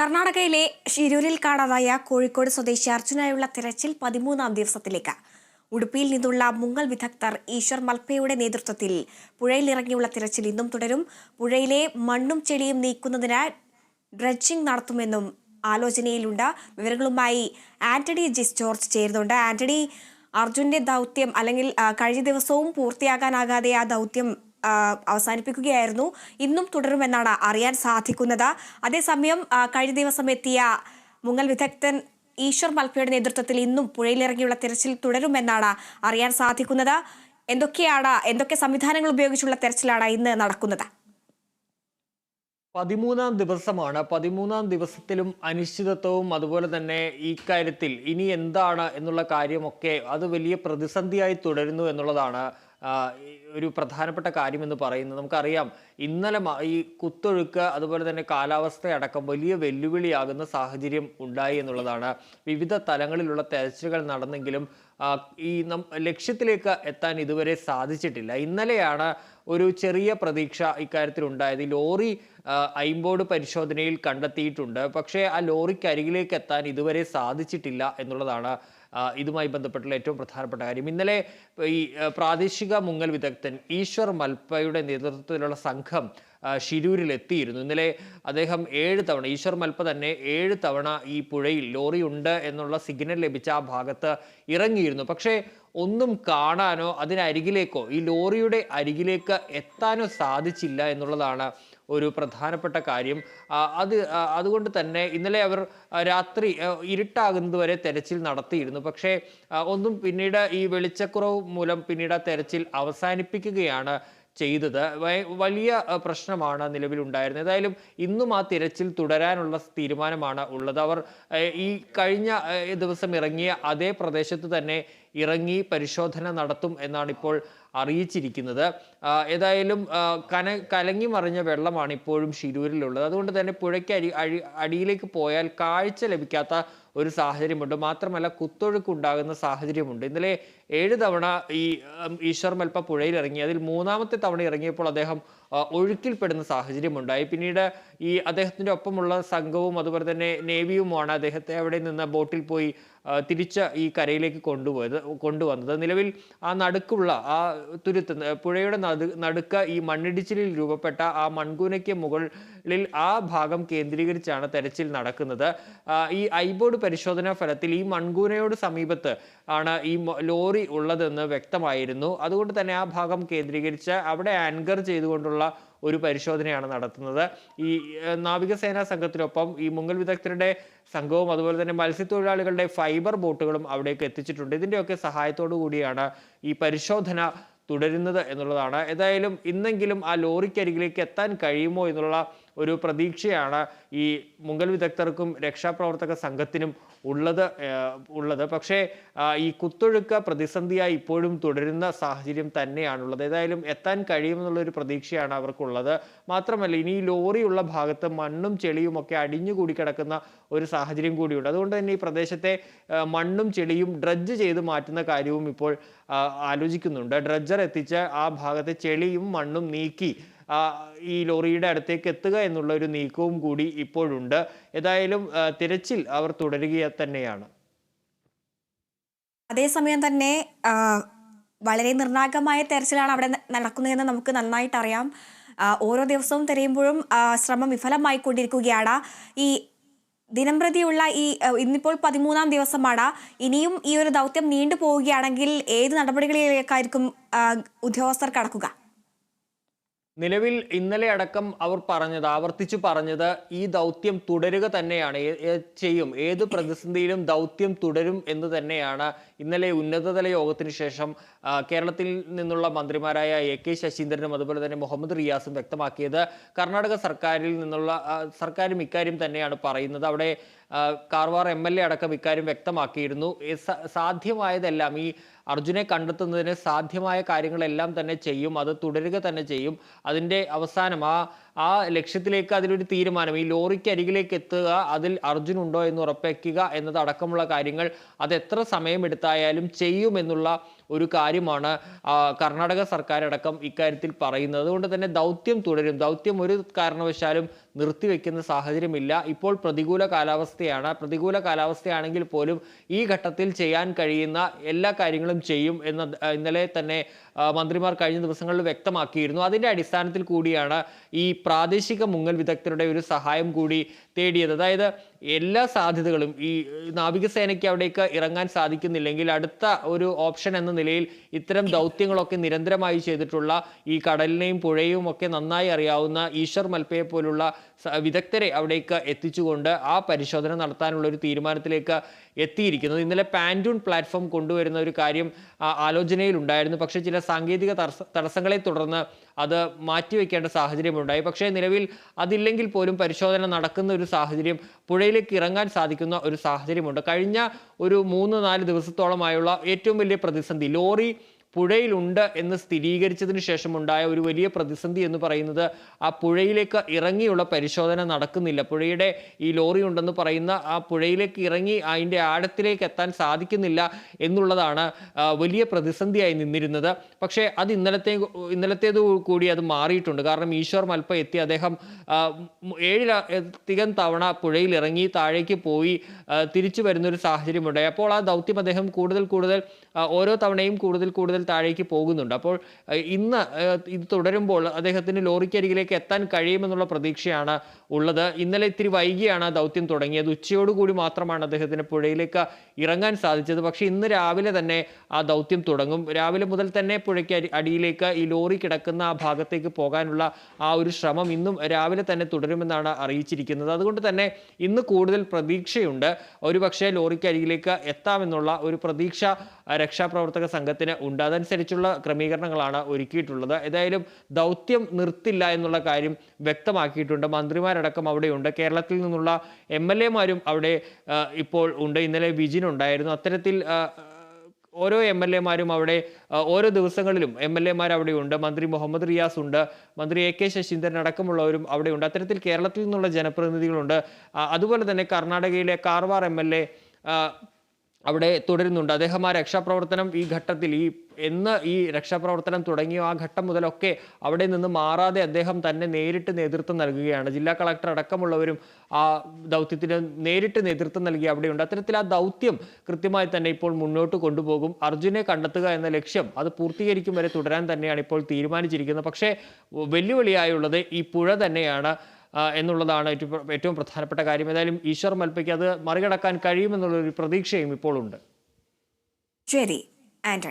കർണാടകയിലെ ഷിരൂരിൽ കാണാതായ കോഴിക്കോട് സ്വദേശി അർജുനായുള്ള തിരച്ചിൽ പതിമൂന്നാം ദിവസത്തിലേക്ക്. ഉടുപ്പിയിൽ നിന്നുള്ള മുങ്ങൽ വിദഗ്ധർ ഈശ്വർ മൽപ്പയുടെ നേതൃത്വത്തിൽ പുഴയിലിറങ്ങിയുള്ള തിരച്ചിൽ ഇന്നും തുടരും. പുഴയിലെ മണ്ണും ചെളിയും നീക്കുന്നതിന് ഡ്രഡ്ജിംഗ് നടത്തുമെന്നും ആലോചനയിലുണ്ട്. വിവരങ്ങളുമായി ആന്റണി ജിസ് ജോർജ് ചേരുന്നുണ്ട്. ആന്റണി അർജുന്റെ ദൗത്യം അല്ലെങ്കിൽ കഴിഞ്ഞ ദിവസവും പൂർത്തിയാകാനാകാതെ ആ ദൗത്യം അവസാനിപ്പിക്കുകയായിരുന്നു. ഇന്നും തുടരുമെന്നാണ് അറിയാൻ സാധിക്കുന്നത്. അതേസമയം കഴിഞ്ഞ ദിവസം എത്തിയ മുങ്ങൽ വിദഗ്ധൻ ഈശ്വർ മൽപ്പയുടെ നേതൃത്വത്തിൽ ഇന്നും പുഴയിലിറങ്ങിയുള്ള തിരച്ചിൽ തുടരുമെന്നാണ് അറിയാൻ സാധിക്കുന്നത്. എന്തൊക്കെയാണ് എന്തൊക്കെ സംവിധാനങ്ങൾ ഉപയോഗിച്ചുള്ള തെരച്ചിലാണ് ഇന്ന് നടക്കുന്നത്? പതിമൂന്നാം ദിവസമാണ്. പതിമൂന്നാം ദിവസത്തിലും അനിശ്ചിതത്വവും അതുപോലെ തന്നെ ഈ കാര്യത്തിൽ ഇനി എന്താണ് എന്നുള്ള കാര്യമൊക്കെ അത് വലിയ പ്രതിസന്ധിയായി തുടരുന്നു എന്നുള്ളതാണ് ഒരു പ്രധാനപ്പെട്ട കാര്യമെന്ന് പറയുന്നത് നമുക്കറിയാം. ഇന്നലെ ഈ കുത്തൊഴുക്ക് അതുപോലെ തന്നെ കാലാവസ്ഥയടക്കം വലിയ വെല്ലുവിളിയാകുന്ന സാഹചര്യം ഉണ്ടായി എന്നുള്ളതാണ്. വിവിധ തലങ്ങളിലുള്ള തെരച്ചിലുകൾ നടന്നെങ്കിലും ഈ ലക്ഷ്യത്തിലേക്ക് എത്താൻ ഇതുവരെ സാധിച്ചിട്ടില്ല. ഇന്നലെയാണ് ഒരു ചെറിയ പ്രതീക്ഷ ഇക്കാര്യത്തിൽ ഉണ്ടായത് ലോറി ഐംബോർഡ് പരിശോധനയിൽ കണ്ടെത്തിയിട്ടുണ്ട്. പക്ഷേ ആ ലോറിക്ക് അരികിലേക്ക് എത്താൻ ഇതുവരെ സാധിച്ചിട്ടില്ല എന്നുള്ളതാണ് ഇതുമായി ബന്ധപ്പെട്ടുള്ള ഏറ്റവും പ്രധാനപ്പെട്ട കാര്യം. ഇന്നലെ ഈ പ്രാദേശിക മുങ്ങൽ വിദഗ്ധൻ ഈശ്വർ മൽപ്പയുടെ നേതൃത്വത്തിലുള്ള സംഘം ഷിരൂരിൽ എത്തിയിരുന്നു ഇന്നലെ അദ്ദേഹം ഏഴ് തവണ ഈശ്വർ മൽപ്പ തന്നെ ഏഴ് തവണ ഈ പുഴയിൽ ലോറി ഉണ്ട് എന്നുള്ള സിഗ്നൽ ലഭിച്ച ആ ഭാഗത്ത് ഇറങ്ങിയിരുന്നു. പക്ഷേ ഒന്നും കാണാനോ അതിനരികിലേക്കോ ഈ ലോറിയുടെ അരികിലേക്ക് എത്താനോ സാധിച്ചില്ല എന്നുള്ളതാണ് ഒരു പ്രധാനപ്പെട്ട കാര്യം. അത് അതുകൊണ്ട് തന്നെ ഇന്നലെ അവർ രാത്രി ഇരുട്ടാകുന്നത് വരെ തെരച്ചിൽ നടത്തിയിരുന്നു. പക്ഷേ ഒന്നും പിന്നീട് ഈ വെളിച്ചക്കുറവ് മൂലം പിന്നീട് ആ തെരച്ചിൽ അവസാനിപ്പിക്കുകയാണ് ചെയ്തത്. വലിയ പ്രശ്നമാണ് പ്രശ്നമാണ് നിലവിലുണ്ടായിരുന്നത് ഏതായാലും ഇന്നും ആ തിരച്ചിൽ തുടരാനുള്ള തീരുമാനമാണ് ഉള്ളത്. അവർ ഈ കഴിഞ്ഞ ദിവസം ഇറങ്ങിയ അതേ പ്രദേശത്ത് തന്നെ ഇറങ്ങി പരിശോധന നടത്തും എന്നാണ് ഇപ്പോൾ അറിയിച്ചിരിക്കുന്നത്. ഏതായാലും കന കലങ്ങി മറിഞ്ഞ വെള്ളമാണ് ഇപ്പോഴും ഷിരൂരിലുള്ളത് അതുകൊണ്ട് തന്നെ പുഴയ്ക്ക് അരി അഴി അടിയിലേക്ക് പോയാൽ കാഴ്ച ലഭിക്കാത്ത ഒരു സാഹചര്യമുണ്ട്. മാത്രമല്ല കുത്തൊഴുക്ക് ഉണ്ടാകുന്ന സാഹചര്യമുണ്ട്. ഇന്നലെ ഏഴ് തവണ ഈ ഈശ്വർ മൽപ്പ പുഴയിൽ ഇറങ്ങി അതിൽ മൂന്നാമത്തെ തവണ ഇറങ്ങിയപ്പോൾ അദ്ദേഹം ആ, സാഹചര്യം ഉണ്ടായി പിന്നീട് ഈ അദ്ദേഹത്തിന്റെ ഒപ്പമുള്ള സംഘവും അതുപോലെ തന്നെ നേവിയുമാണ് അദ്ദേഹത്തെ അവിടെ നിന്ന് ബോട്ടിൽ പോയി തിരിച്ച് ഈ കരയിലേക്ക് കൊണ്ടുപോയത് കൊണ്ടുവന്നത്. നിലവിൽ ആ നടുക്കുള്ള ആ തുരുത്ത് പുഴയുടെ നടു നടുക്ക് ഈ മണ്ണിടിച്ചിലിൽ രൂപപ്പെട്ട ആ മൺകൂനയ്ക്ക് മുകളിൽ ആ ഭാഗം കേന്ദ്രീകരിച്ചാണ് തെരച്ചിൽ നടക്കുന്നത്. ഈ ഐബോർഡ് പരിശോധനാ ഫലത്തിൽ ഈ മൺകൂനയോട് സമീപത്ത് ആണ് ഈ ലോറി ഉള്ളതെന്ന് വ്യക്തമായിരുന്നു. അതുകൊണ്ട് തന്നെ ആ ഭാഗം കേന്ദ്രീകരിച്ച് അവിടെ ആങ്കർ ചെയ്തുകൊണ്ടുള്ള ഒരു പരിശോധനയാണ് നടത്തുന്നത്. ഈ നാവികസേനാ സംഘത്തിനൊപ്പം ഈ മുങ്ങൽ വിദഗ്ധരുടെ സംഘവും അതുപോലെ തന്നെ മത്സ്യത്തൊഴിലാളികളുടെ ഫൈബർ ബോട്ടുകളും അവിടേക്ക് എത്തിച്ചിട്ടുണ്ട്. ഇതിന്റെയൊക്കെ സഹായത്തോടു കൂടിയാണ് ഈ പരിശോധന തുടരുന്നത് എന്നുള്ളതാണ്. ഏതായാലും ഇന്നെങ്കിലും ആ ലോറിക്കരികിലേക്ക് എത്താൻ കഴിയുമോ എന്നുള്ള ഒരു പ്രതീക്ഷയാണ് ഈ മുങ്കൽ വിദഗ്ധർക്കും രക്ഷാപ്രവർത്തക സംഘത്തിനും ഉള്ളത് ഉള്ളത്. പക്ഷേ ഈ കുത്തൊഴുക്ക പ്രതിസന്ധിയായി ഇപ്പോഴും തുടരുന്ന സാഹചര്യം തന്നെയാണുള്ളത്. ഏതായാലും എത്താൻ കഴിയുമെന്നുള്ള ഒരു പ്രതീക്ഷയാണ് അവർക്കുള്ളത്. മാത്രമല്ല ഇനി ഈ ലോറിയുള്ള ഭാഗത്ത് മണ്ണും ചെളിയും ഒക്കെ അടിഞ്ഞുകൂടി കിടക്കുന്ന ഒരു സാഹചര്യം കൂടിയുണ്ട്. അതുകൊണ്ട് തന്നെ ഈ പ്രദേശത്തെ മണ്ണും ചെളിയും ഡ്രഡ്ജ് ചെയ്ത് മാറ്റുന്ന കാര്യവും ഇപ്പോൾ ആലോചിക്കുന്നുണ്ട്. ഡ്രഡ്ജർ എത്തിച്ച് ആ ഭാഗത്തെ ചെളിയും മണ്ണും നീക്കി ഈ ലോറിയുടെ അടുത്തേക്ക് എത്തുക എന്നുള്ള ഒരു നീക്കവും കൂടി ഇപ്പോഴുണ്ട്. ഏതായാലും തിരച്ചിൽ അവർ തുടരുക തന്നെയാണ്. അതേസമയം തന്നെ വളരെ നിർണായകമായ തെരച്ചിലാണ് അവിടെ നടക്കുന്നതെന്ന് നമുക്ക് നന്നായിട്ട് അറിയാം. ഓരോ ദിവസവും തിരയുമ്പോഴും ശ്രമം വിഫലമായിക്കൊണ്ടിരിക്കുകയാണ്. ഈ ദിനംപ്രതിയുള്ള ഈ ഇന്നിപ്പോൾ പതിമൂന്നാം ദിവസമാണ്. ഇനിയും ഈ ഒരു ദൗത്യം നീണ്ടു പോവുകയാണെങ്കിൽ ഏത് നടപടികളിലേക്കായിരിക്കും ഉദ്യോഗസ്ഥർ കടക്കുക? നിലവിൽ ഇന്നലെ അടക്കം അവർ പറഞ്ഞത് ആവർത്തിച്ചു പറഞ്ഞത് ഈ ദൗത്യം തുടരുക തന്നെയാണ്. ചെയ്യും. ഏത് പ്രതിസന്ധിയിലും ദൗത്യം തുടരും എന്ന് തന്നെയാണ് ഇന്നലെ ഉന്നതതല യോഗത്തിന് ശേഷം കേരളത്തിൽ നിന്നുള്ള മന്ത്രിമാരായ എ കെ ശശീന്ദ്രനും അതുപോലെ തന്നെ മുഹമ്മദ് റിയാസും വ്യക്തമാക്കിയത്. കർണാടക സർക്കാരിൽ നിന്നുള്ള സർക്കാരും ഇക്കാര്യം തന്നെയാണ് പറയുന്നത്. അവിടെ കാർവാർ എം എൽ എ അടക്കം ഇക്കാര്യം വ്യക്തമാക്കിയിരുന്നു. സാധ്യമായതെല്ലാം ഈ അർജുനെ കണ്ടെത്തുന്നതിന് സാധ്യമായ കാര്യങ്ങളെല്ലാം തന്നെ ചെയ്യും. അത് തുടരുക തന്നെ ചെയ്യും. അതിന്റെ അവസാനം ആ ആ ലക്ഷ്യത്തിലേക്ക് അതിലൊരു തീരുമാനം ഈ ലോറിക്ക് അരികിലേക്ക് എത്തുക അതിൽ അർജുൻ ഉണ്ടോ എന്ന് ഉറപ്പിക്കുക എന്നത് അടക്കമുള്ള കാര്യങ്ങൾ അത് എത്ര സമയമെടുത്തായാലും ചെയ്യുമെന്നുള്ള ഒരു കാര്യമാണ് കർണാടക സർക്കാർ അടക്കം ഇക്കാര്യത്തിൽ പറയുന്നത്. അതുകൊണ്ട് തന്നെ ദൗത്യം തുടരും. ദൗത്യം ഒരു കാരണവശാലും നിർത്തിവെക്കുന്ന സാഹചര്യമില്ല. ഇപ്പോൾ പ്രതികൂല കാലാവസ്ഥയാണ്. പ്രതികൂല കാലാവസ്ഥയാണെങ്കിൽ പോലും ഈ ഘട്ടത്തിൽ ചെയ്യാൻ കഴിയുന്ന എല്ലാ കാര്യങ്ങളും ചെയ്യും എന്ന ഇന്നലെ തന്നെ മന്ത്രിമാർ കഴിഞ്ഞ ദിവസങ്ങളിൽ വ്യക്തമാക്കിയിരുന്നു. അതിന്റെ അടിസ്ഥാനത്തിൽ കൂടിയാണ് ഈ പ്രാദേശിക മുങ്ങൽ വിദഗ്ധരുടെ ഒരു സഹായം കൂടി തേടിയത്. അതായത് എല്ലാ സാധ്യതകളും ഈ നാവികസേനയ്ക്ക് അവിടേക്ക് ഇറങ്ങാൻ സാധിക്കുന്നില്ലെങ്കിൽ അടുത്ത ഒരു ഓപ്ഷൻ എന്ന നിലയിൽ ഇത്തരം ദൗത്യങ്ങളൊക്കെ നിരന്തരമായി ചെയ്തിട്ടുള്ള ഈ കടലിനെയും പുഴയും ഒക്കെ നന്നായി അറിയാവുന്ന ഈശ്വർ മൽപ്പയെ പോലുള്ള വിദഗ്ധരെ അവിടേക്ക് എത്തിച്ചുകൊണ്ട് ആ പരിശോധന നടത്താനുള്ള ഒരു തീരുമാനത്തിലേക്ക് എത്തിയിരിക്കുന്നത്. ഇന്നലെ പാന്റൂൺ പ്ലാറ്റ്ഫോം കൊണ്ടുവരുന്ന ഒരു കാര്യം ആലോചനയിലുണ്ടായിരുന്നു. പക്ഷേ ചില സാങ്കേതിക തടസ്സ തടസ്സങ്ങളെ തുടർന്ന് അത് മാറ്റിവെക്കേണ്ട സാഹചര്യമുണ്ടായി. പക്ഷേ നിലവിൽ അതില്ലെങ്കിൽ പോലും പരിശോധന നടക്കുന്ന ഒരു സാഹചര്യം പുഴയിലേക്ക് ഇറങ്ങാൻ സാധിക്കുന്ന ഒരു സാഹചര്യമുണ്ട്. കഴിഞ്ഞ ഒരു മൂന്ന് നാല് ദിവസത്തോളമായുള്ള ഏറ്റവും വലിയ പ്രതിസന്ധി ലോറി പുഴയിലുണ്ട് എന്ന് സ്ഥിരീകരിച്ചതിന് ശേഷം ഉണ്ടായ ഒരു വലിയ പ്രതിസന്ധി എന്ന് പറയുന്നത് ആ പുഴയിലേക്ക് ഇറങ്ങിയുള്ള പരിശോധന നടക്കുന്നില്ല. പുഴയുടെ ഈ ലോറി ഉണ്ടെന്ന് പറയുന്ന ആ പുഴയിലേക്ക് ഇറങ്ങി അതിന്റെ ആഴത്തിലേക്ക് എത്താൻ സാധിക്കുന്നില്ല എന്നുള്ളതാണ് വലിയ പ്രതിസന്ധിയായി നിന്നിരുന്നത്. പക്ഷേ അത് ഇന്നലത്തെ ഇന്നലത്തേത് കൂടി അത് മാറിയിട്ടുണ്ട്. കാരണം ഈശ്വർ മൽപ്പ എത്തി. അദ്ദേഹം ഏഴിലധികം തവണ പുഴയിൽ ഇറങ്ങി താഴേക്ക് പോയി തിരിച്ചു വരുന്ന ഒരു സാഹചര്യമുണ്ടായി. അപ്പോൾ ആ ദൗത്യം അദ്ദേഹം കൂടുതൽ കൂടുതൽ ഓരോ തവണയും കൂടുതൽ കൂടുതൽ താഴേക്ക് പോകുന്നുണ്ട്. അപ്പോൾ ഇന്ന് ഇത് തുടരുമ്പോൾ അദ്ദേഹത്തിന് ലോറിക്കരികിലേക്ക് എത്താൻ കഴിയുമെന്നുള്ള പ്രതീക്ഷയാണ് ഉള്ളത്. ഇന്നലെ ഇത്തിരി വൈകിയാണ് ദൗത്യം തുടങ്ങിയത്. ഉച്ചയോടുകൂടി മാത്രമാണ് അദ്ദേഹത്തിന് പുഴയിലേക്ക് ഇറങ്ങാൻ സാധിച്ചത്. പക്ഷേ ഇന്ന് രാവിലെ തന്നെ ആ ദൗത്യം തുടങ്ങും. രാവിലെ മുതൽ തന്നെ പുഴയ്ക്ക് അടിയിലേക്ക് ഈ ലോറി കിടക്കുന്ന ആ ഭാഗത്തേക്ക് പോകാനുള്ള ആ ഒരു ശ്രമം ഇന്നും രാവിലെ തന്നെ തുടരുമെന്നാണ് അറിയിച്ചിരിക്കുന്നത്. അതുകൊണ്ട് തന്നെ ഇന്ന് കൂടുതൽ പ്രതീക്ഷയുണ്ട്. ഒരുപക്ഷെ ലോറിക്ക് അരികിലേക്ക് എത്താമെന്നുള്ള ഒരു പ്രതീക്ഷ രക്ഷാപ്രവർത്തക സംഘത്തിന് ഉണ്ട് അതനുസരിച്ചുള്ള ക്രമീകരണങ്ങളാണ് ഒരുക്കിയിട്ടുള്ളത്. ഏതായാലും ദൗത്യം നിർത്തില്ല എന്നുള്ള കാര്യം വ്യക്തമാക്കിയിട്ടുണ്ട്. മന്ത്രിമാരടക്കം അവിടെയുണ്ട്. കേരളത്തിൽ നിന്നുള്ള എം എൽ എമാരും അവിടെ ഇപ്പോൾ ഉണ്ട്. ഇന്നലെ വിജിൻ ഉണ്ടായിരുന്നു. അത്തരത്തിൽ ഓരോ എം എൽ എമാരും അവിടെ ഓരോ ദിവസങ്ങളിലും എം എൽ എമാർ അവിടെയുണ്ട് മന്ത്രി മുഹമ്മദ് റിയാസ് ഉണ്ട്. മന്ത്രി എ കെ ശശീന്ദ്രൻ അടക്കമുള്ളവരും അവിടെയുണ്ട് അത്തരത്തിൽ കേരളത്തിൽ നിന്നുള്ള ജനപ്രതിനിധികളുണ്ട്. അതുപോലെ തന്നെ കർണാടകയിലെ കാർവാർ എം എൽ എ അവിടെ തുടരുന്നുണ്ട്. അദ്ദേഹം ആ രക്ഷാപ്രവർത്തനം ഈ ഘട്ടത്തിൽ ഈ എന്ന് ഈ രക്ഷാപ്രവർത്തനം തുടങ്ങിയോ ആ ഘട്ടം മുതലൊക്കെ അവിടെ നിന്ന് മാറാതെ അദ്ദേഹം തന്നെ നേരിട്ട് നേതൃത്വം നൽകുകയാണ്. ജില്ലാ കളക്ടർ അടക്കമുള്ളവരും ആ ദൗത്യത്തിന് നേരിട്ട് നേതൃത്വം നൽകി അവിടെയുണ്ട്. അത്തരത്തിൽ ആ ദൗത്യം കൃത്യമായി തന്നെ ഇപ്പോൾ മുന്നോട്ട് കൊണ്ടുപോകും. അർജുനെ കണ്ടെത്തുക എന്ന ലക്ഷ്യം അത് പൂർത്തീകരിക്കും വരെ തുടരാൻ തന്നെയാണ് ഇപ്പോൾ തീരുമാനിച്ചിരിക്കുന്നത്. പക്ഷേ വെല്ലുവിളിയായുള്ളത് ഈ പുഴ തന്നെയാണ്. എന്നുള്ളതാണ് ഏറ്റവും പ്രധാനപ്പെട്ട കാര്യം. ഏതായാലും ഈശ്വർ മൽപ്പയ്ക്ക് അത് മറികടക്കാൻ കഴിയുമെന്നുള്ളൊരു പ്രതീക്ഷയും ഇപ്പോഴുണ്ട് ശരി ആന്റണി